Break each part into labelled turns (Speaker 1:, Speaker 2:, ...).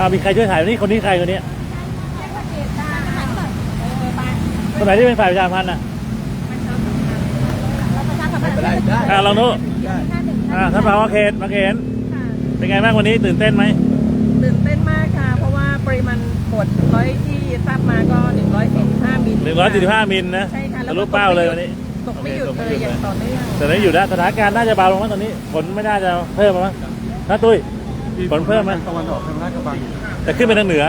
Speaker 1: อ่ามีใครช่วยถ่ายนี่คนนี้ใครคนนี้
Speaker 2: เกตตาหันก่อนเออไป
Speaker 1: คนไหนที่เป็นฝ่ายประชาสัมพันธ์อะ
Speaker 2: เราประชาสัมพันธ์
Speaker 3: ได้ได้
Speaker 1: อ่าลองดู
Speaker 2: ห้าหนึ่ง
Speaker 1: อ่าท่านผอเขตมาเขน
Speaker 2: ค่ะ
Speaker 1: เป็นไงบ้างวันนี้ตื่นเต้นไหม
Speaker 4: ตื่นเต้นมากค่ะ เพราะว่าปริมาณฝนร้อยที่ทราบมาก็ 145 มิล
Speaker 1: หนึ่งร้อยสี่สิบห้ามิลนะ
Speaker 4: ใช่ค่ะ
Speaker 1: ทะลุเป้าเลยวันนี้
Speaker 4: ตกไม่หยุดเลยอย่างต่อเนื่อง
Speaker 1: แต่นี้อยู่นะสถานการณ์น่าจะเบาลงมั้งตอนนี้ฝนไม่น่าจะเพิ่มมั้งนะตุ้ย ฝนเพิ่มไหม
Speaker 3: ตะวันออกทางลาดกระบัง
Speaker 1: จะขึ้นไปทางเหนือ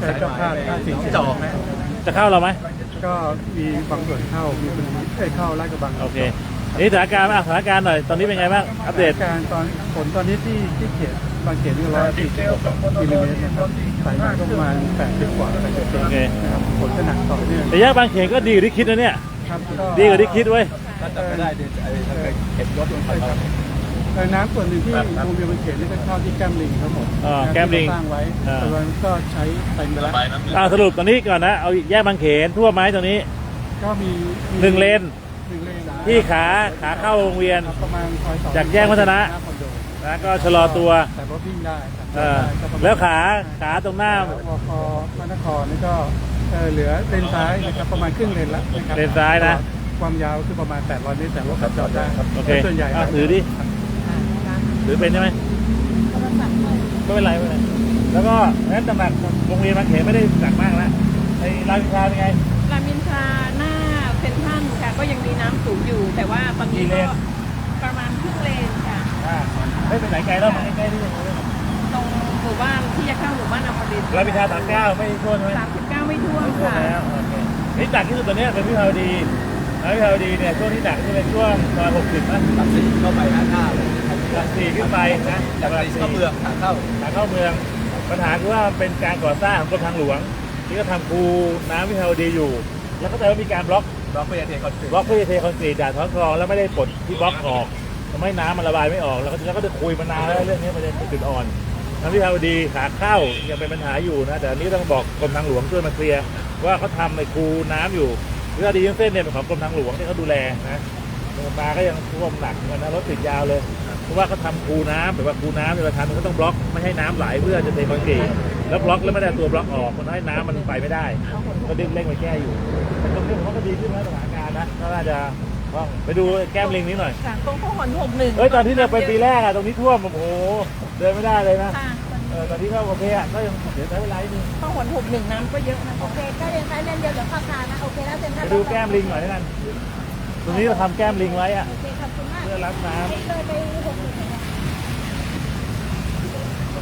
Speaker 3: แต่เจ้าภาพท่าสิงห์จอกนะ
Speaker 1: จะเข้าเราไหม
Speaker 3: ก็มีบางส่วนเข้ามีคนเคยเข้าลาดกระบัง
Speaker 1: โอเคนี่สถานการณ์อะสถานการณ์หน่อยตอนนี้เป็นไงบ้างอัปเดต
Speaker 3: การตอนฝนตอนนี้ที่ที่เขตบางเขตนี่ร้อยสี่สิบมิลลิเมตรนะครับสายน้ำก็ประมาณแปดสิบกว่าแปดสิบเซน
Speaker 1: โอเค
Speaker 3: นะครับฝนก็หนักต่อเนื่อง
Speaker 1: ระยะบางเขนก็ดีกว่าที่คิดนะเนี่ย
Speaker 3: ครับ
Speaker 1: ดีกว่าที่คิดเว้ย
Speaker 3: ถ้าจะไม่ได้เดี๋ยวไอ้ถ้าเกิดเก็บรถลงไปครับ เอ่อน้ำส่วนหนึ่งที่โรงเรียนบางเขตนี่ก็เข้าที่แก้มลิงทั้งหมด
Speaker 1: อ่า
Speaker 3: นะ
Speaker 1: แก้มลิง
Speaker 3: ที่เราสร้างไว้
Speaker 1: อ่า
Speaker 3: แต่วันก็ใช้เต็มไปแล้ว
Speaker 1: อ่าสรุปตอนนี้ก่อนนะ เอาแยกบางเขนทั่วไหมตรงนี้
Speaker 3: ก็มีมี
Speaker 1: หนึ่งเลน
Speaker 3: หนึ่งเลน
Speaker 1: ที่ขาขาเข้าโรงเรียน
Speaker 3: ประมาณซอยสอง
Speaker 1: จากแยกวัฒนะ
Speaker 3: หาคอนโด
Speaker 1: นะก็ชะลอตัว
Speaker 3: แต่รถวิ่งได้ครับ
Speaker 1: เออ
Speaker 3: ก็ประมณ
Speaker 1: แล้วขาขาตรงหน้า
Speaker 3: วคพระนครนี่ก็เอ่อเหลือเลนซ้ายนะครับประมาณครึ่งเลนแล้วนะครับ
Speaker 1: เลนซ้ายนะ
Speaker 3: ความยาวคือประมาณ 800เมตรแต่รถขับจอดได้ครับ
Speaker 1: โอเค
Speaker 3: ส่วนใหญ่
Speaker 1: อะถือดิ ถือเป็นใช่ไหม
Speaker 2: โทรศัพท์เลย
Speaker 1: ก็ไม่เป็นไรไม่เป็นไรแล้วก็นั้นตำหนักโรงเรียนบางเขนไม่ได้หนักมากแล้วไอ้รามอินทราเป็นไง
Speaker 4: รามอินทราหน้าเซ็นทรัลค่ะ ก็ยังมีน้ำสูงอยู่ แต่ว่าตอนนี้
Speaker 1: กี่เล
Speaker 4: ก็
Speaker 1: น
Speaker 4: ประมาณครึ่งเลนค่ะ
Speaker 1: อ่าไม่ไปไหนไกลแล้วมาใกล้ๆนี่เอง
Speaker 4: ตรงหมู่บ้านที่จะเข้าหมู่บ้านอมรินทร์
Speaker 1: รามอินทราสามเก้าไม่ท่วมใช่ไหม
Speaker 4: สามสิบเก้าไม่ท่วม
Speaker 1: ไม่ท่วม
Speaker 4: ค่ะ
Speaker 1: แล้วโอเคนี่หนักที่สุดตอนเนี้ยเป็นวิภาวดีนะวิภาวดีเนี่ยช่วงที่หนักจะเป็นช่วงซอยหกสิบนะ
Speaker 5: ตัดสีเข้าไปหน้าหน้าเลย
Speaker 1: หลักสี่ขึ้นไปนะ
Speaker 5: จาก
Speaker 1: หลัก
Speaker 5: สี
Speaker 1: สี่
Speaker 5: เข้าเมืองขาเข้า
Speaker 1: ขาเข้าเมือง ปัญหาคือว่าเป็นการก่อสร้างของกรมทางหลวง ที่ก็ทำคูน้ำวิภาวดีอยู่ แล้วก็แต่ว่ามีการบล็อก
Speaker 5: บล็อกเพื่อเทคอนกรีต
Speaker 1: บล็อกเพื่อจะเทคอนกรีตจากท้องคลองแล้วไม่ได้ปลดที่บล็อกออกทำให้น้ำมันระบายไม่ออกแล้วก็แล้วก็จะคุยมานานแล้วเรื่องนี้มันจะเป็นจุดอ่อนน้ำวิภาวดีขาเข้ายังเป็นปัญหาอยู่นะแต่อันนี้ต้องบอกกรมทางหลวงช่วยมาเคลียร์ว่าเขาทำในคูน้ำอยู่วิภาวดีทั้งเส้นเนี่ยเป็นของกรมทางหลวงที่เขาดูแลนะปลาก็ยังท่วมหนักเหมือนกันนะรถติดยาวเลยเพ ราะว่าเขาทำคูน้ำแบบว่าคูน้ำเนี่ยเราทำมันก็ต้องบล็อกไม่ให้น้ำไหลเพื่อจะเทคอนกรีตแล้วบล็อกแล้วไม่ได้เอาตัวบล็อกออกมันทำให้น้ำมันไปไม่ได้ ก็ดึงเร่งไปแก้อยู่แต่ตรงนี้เขาก็ดีขึ้นนะสถานการณ์นะก็น่าจะว่างไปดูแก้มลิงนี้หน่อย
Speaker 4: ค่ะตรงพหลหกหนึ่ง
Speaker 1: เฮ้ยตอนที่เราไปปีแรกอะตรงนี้ท่วมโอ้โหเดินไม่ได้เลยนะ
Speaker 4: ค่ะ
Speaker 1: เออตอนนี้ก็โอเคอะก็ยังเดี๋ยวใช้เวลาอีกนึง
Speaker 4: พหลหกหนึ่งน้ำก็เยอะนะ
Speaker 2: โอเคก็เรียนซ้ายเรียนเดียวเดี๋ยวเข้าทางนะ โอเคแล้วเซ็นทรั
Speaker 1: ไป
Speaker 2: ล
Speaker 1: ดูแก้มลิงหน่อยแล้วกันตรงนี้เราทำแก้มลิงไว้อะ
Speaker 2: โอเคขอบคุณมาก
Speaker 1: เพื่อรับน้
Speaker 2: นี่เลยไปหกหนึ่งเนี่ย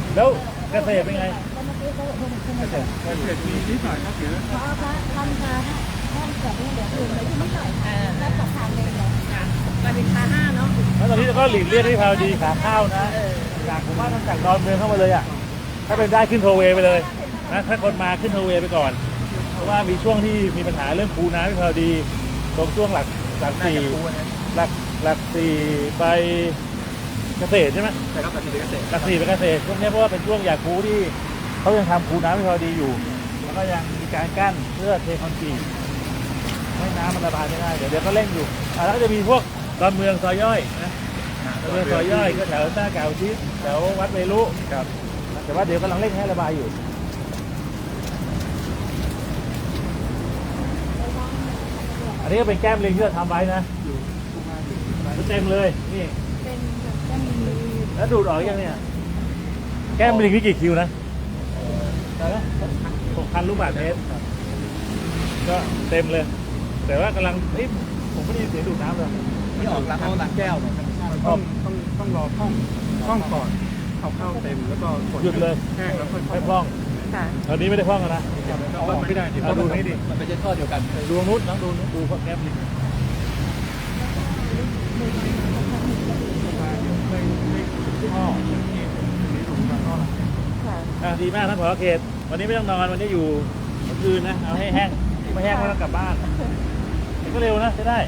Speaker 2: ำ
Speaker 1: แล้วเกษตรเป็นไง
Speaker 2: แล้วเมื่อกี้เขาบอกว่ามันขึ้น
Speaker 3: เก
Speaker 2: มา
Speaker 3: ษตรเกษตรมีนิดหน่อยครับเดี๋ยว
Speaker 2: เพราะพระทำมาห้องเกิดเรื่องเหลืออื่นเลยที่ไม่หน่อย
Speaker 4: อ่า
Speaker 2: แล้วตัดทางเลยเลย
Speaker 4: ค่ะรามอินทราห้าเนาะ
Speaker 1: แล้วตอนนี้เราก็หลีกเลี่ยงที่พาวดีขาเข้านะจากผมว่าต้องจากดอนเมืองเข้ามาเลยอะถ้าเป็นได้ขึ้นโทเวย์ไปเลยนะถ้าคนมาขึ้นโทเวย์ไปก่อน เพราะว่ามีช่วงที่มีปัญหาเรื่องคูน้ำที่พาวดีตรงช่วงหลักหลักสี่หลักหลักสี่ไป เกษตรใช่ไหม
Speaker 5: ใช่ครับตัดสีเกษตร
Speaker 1: หลักสี่ไปเกษตรช่วงนี้เพราะว่าเป็นช่วงอยากคูที่เขายังทำคูน้ำที่พาวดีอยู่ แล้วก็ยังมีการกั้นเพื่อเทคอนกรีตให้น้ำมันระบายไม่ได้เดี๋ยวเดี๋ยวก็เร่งอยู่อะแล้วก็จะมีพวกตอนเมืองซอยย่อยนะตอนเมืองซอยย่อยก็แถวหน้าเก่าชิดแถววัดเวรุ
Speaker 3: ครับ
Speaker 1: แต่ว่าเดี๋ยวกำลังเร่งให้ระบายอยู่อันนี้ก็เป็นแก้มลิงที่เราทำไว้นะ
Speaker 3: อยู่ประมาณสี่สิบไร่
Speaker 1: เต็มเลยนี่
Speaker 2: เป็นแบบก็มี
Speaker 1: แล้วดูดออกยังเนี่ย แก้มลิงนี่กี่คิวนะได้ไหมหกพันลูกบาทเมตรก็เต็มเลย แต่ว่ากำลังเอ้ยผมไม่ได้ยินเสียงดูดน้ำเลย
Speaker 5: ที่ออกล้างห้องล้างแก้วเนี่ย
Speaker 3: ต้องต้องต้องรอห้องห้องก่อนเอาเข้าเต็มแล้วก็ฝน
Speaker 1: หยุดเลย
Speaker 3: แห้งแล้วค่อย
Speaker 1: ไม่พร่อง
Speaker 4: ค่ะ
Speaker 1: ตอนนี้ไม่ได้พร่องแล้วนะ
Speaker 3: เอาออกไม่ได้เดี๋ยว
Speaker 1: เอาดูนี่ดิ
Speaker 5: มันเป็นเช่นท่อเดียวกัน
Speaker 1: ดูนู้นน้องดูนู้นดูพวกแก้มลิง
Speaker 3: ไม่ ไม่ท่อมีถุงมาท่อ
Speaker 4: ค่ะ
Speaker 1: อะดีมากท่านผอเขต วันนี้ไม่ต้องนอนวันนี้อยู่เมื่อคืนนะ เอาให้แห้ง ไม่แห้งก็ต้องกลับบ้านแต่ก็เร็วนะใช้ได้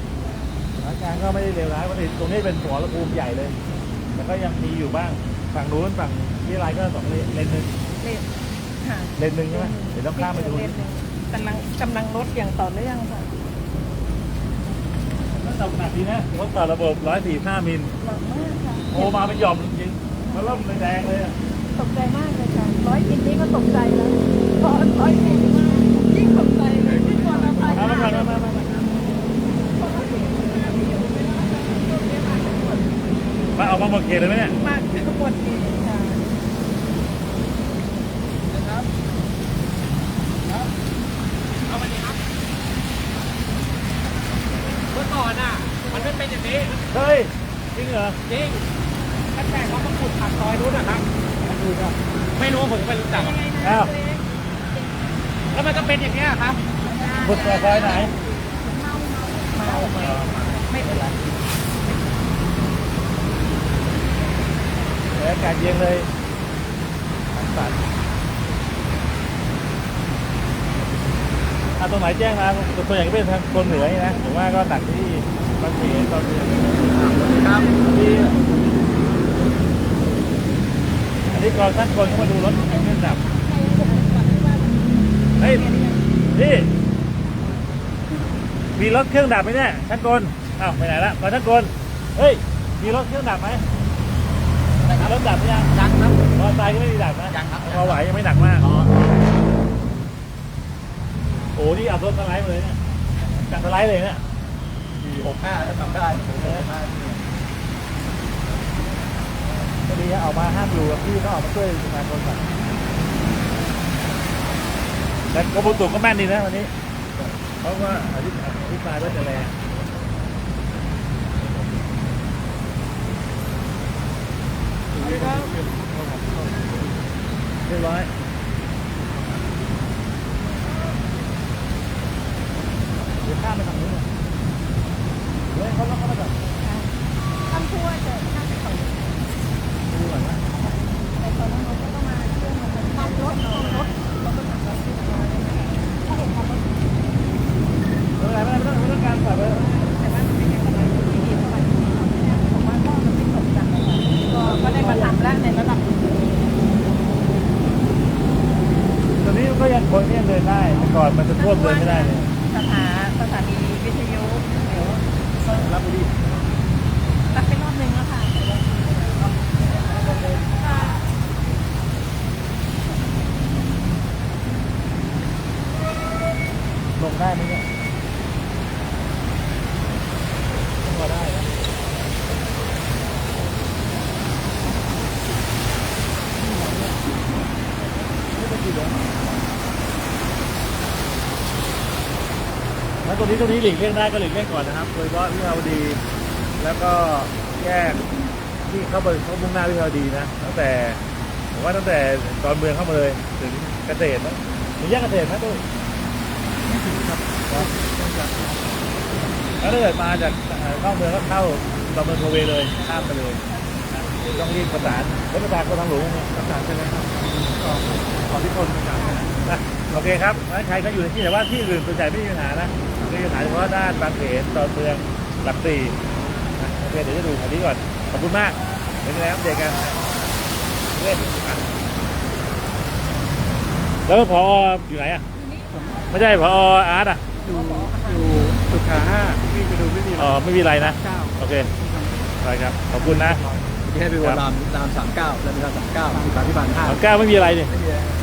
Speaker 1: สถานการณ์ก็ไม่ได้เร็วร้ายวันนี้ตรงนี้เป็นหัวระภูมิใหญ่เลย แต่ก็ยังมีอยู่บ้าง ฝั่งนู้นฝั่งที่ไรก็สองเลนเลนหนึ่ง
Speaker 4: เลนค่ะ
Speaker 1: เลนหนึ่งใช่ไหมเดี๋ยวต้องข้ามไปดู
Speaker 4: เลนหนึ่งกำลังกำลังลดอย่างต่อเนื่องค่ะ
Speaker 1: ก็ตกหนักดีนะรถต่อระบบร้อยสี่ห้ามิล
Speaker 2: หลังมากค่ะ
Speaker 1: โอมาเป็นหย่อมจริงๆมาเริ่มเลยแดงเลยอะ
Speaker 2: ตกใจมากเลยค่ะร้อยกินนี้ก็ตกใจแล้วพอร้อยกินยิ่งตกใจเลยที่ตัวเราไป
Speaker 1: เอามาก่อนมามามามามาเอามาหมดเขตเลยไหมเนี่ย
Speaker 4: มากหมดนี่ค่ะ
Speaker 5: เมื่อก่อนอะ มันไม่เป็นอย่างนี้
Speaker 1: เฮ้ย จริงเหรอ
Speaker 5: จริงตั้งแต่เขามาขุดผักซอยนู้นนะครับ ไม่รู้ผมก็ไม่รู้จัก
Speaker 1: อ้าว
Speaker 5: แล้วมันก็เป็นอย่างนี้ยครับ
Speaker 1: บุตรซอยไหน
Speaker 4: ไม่เป็นไร
Speaker 1: เดี๋ยวอากาศเย็นเลยสันอะตรงไหนแจ้งมาส่วนใหญ่ก็เป็นทางคนเหนือนี่นะผมว่าก็ตักที่บางเขนตอนนี้
Speaker 5: ครับ
Speaker 1: ที่อั นนี้ก่อนท่านคนเข้ามาดูรถเครื่องดับเฮ้ยนี่มีรถเครื่องดับไหมเนี่ยท่านกลอ้าวไปไหนละก่อนท่านกลเฮ้ยมีรถเครื่องดับไหมรถดับไหมยัง
Speaker 5: ยังครับ
Speaker 1: มอเตอร์ไซค์ก็ไม่มีดับนะ
Speaker 5: ยังครับ
Speaker 1: พอไหวยังไม่หนักมากโอ้นี่เอารถสไลด์มาเลยเนี่ยจัดสไลด์เลยเนี่ย
Speaker 5: หกห้าถ้าจำได้ หกห้า
Speaker 1: ก็ดีฮะออกมาห้ามอยู่กับพี่ก็ออกมาช่วยประชาชนก่อนแต่กรมอุตุก็แม่นดีนะวันนี้ เพราะว่าอธิบอธิบายว่าจะแรงเรียบร้อยเดี๋ยวข้ามไปทางนู้นเลยเฮ้ยเขาต้องเข้ามาก่อน
Speaker 2: ท่านผู้ว่าจะน่าจะขอ
Speaker 1: ดูก่อนนะ
Speaker 2: แต่ตอนนั้นเราก็ต้องมาช่วยมันทำรถทำรถเราก็ทำรถที่เราถ้าเห็นทำรถ
Speaker 1: ไม่เป็นไรไม่เป็นไรไม่ต้องไม่ต้องการแบบว่า
Speaker 4: แต่ว่ามันไม่ใช่กำลังที่ดีเท่าไหร่ผมว่าก็มันไม่ตกกันนะคะก็ก็ได้มาทำแล้วในระดับหนึ่ง
Speaker 1: ต อนเนี้ก็ยังคนก็ยังเดินได้แต่ก่อนมันจะท่วมเดินไม่ได้เลย
Speaker 4: สถาสถานีวิทยุเดี๋ยว
Speaker 1: รับบุรี
Speaker 4: ตัดไปรอบนึงแล้วค่ะค่ะ
Speaker 1: ลงได้ไหมเนี่ยพอได้นะ แล้วตรงนี้ตรงนี้หลีกเลี่ยงได้ก็หลีกเลี่ยงก่อนนะครับ โดยเฉพาะวิภาวดี แล้วก็แยกที่เข้าไปเข้ามุ่งหน้าวิภาวดีนะตั้งแต่ผมว่าตั้งแต่ตอนเมืองเข้ามาเลยถึงเกษตรนะถึงแยกเกษตรนะตุ้ยแล้วถ้าเกิดมาจากเอ่อนอกเมืองก็เข้าดอนเมืองโทเวเลยข้ามไปเลยต้องรีบประสานรถประสานคนทางหลวงประสานใช่ไหมครับขอที่คนประสานนะ โอเคครับงั้นใครก็อยู่ในที่แต่ว่าที่อื่นส่วนใหญ่ไม่มีปัญหานะมีปัญหาเฉพาะด้านบางเขนตอนเมืองหลักสี่นะโอเคเดี๋ยวจะดูแผนที่ก่อน ขอบคุณมากเดี๋ยวจะอัปเดตกันเล่นอะแล้วพออยู่ไหนอะ ไม่ใช่พออาร์ตอะ
Speaker 3: อยู่อยู่สุขาห้าวิ่งไปดูไม่มี
Speaker 1: อ๋อไม่มีอะไรนะ
Speaker 3: เก้า
Speaker 1: โอเคได้ครับ ขอบคุณนะ
Speaker 5: ที่ให้ไปวนรามรามสามเก้าแล้วมีรามสามเก้าสามที่บานห้า
Speaker 1: สามเก้าไม่มีอะไรนี่
Speaker 5: ไ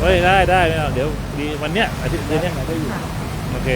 Speaker 5: เฮ้
Speaker 1: ยได้ได้ไม่เอาเดี๋ยวดีวันเนี้ยอาทิตย์เดือนเนี้ยไหนก็อยู่โอเค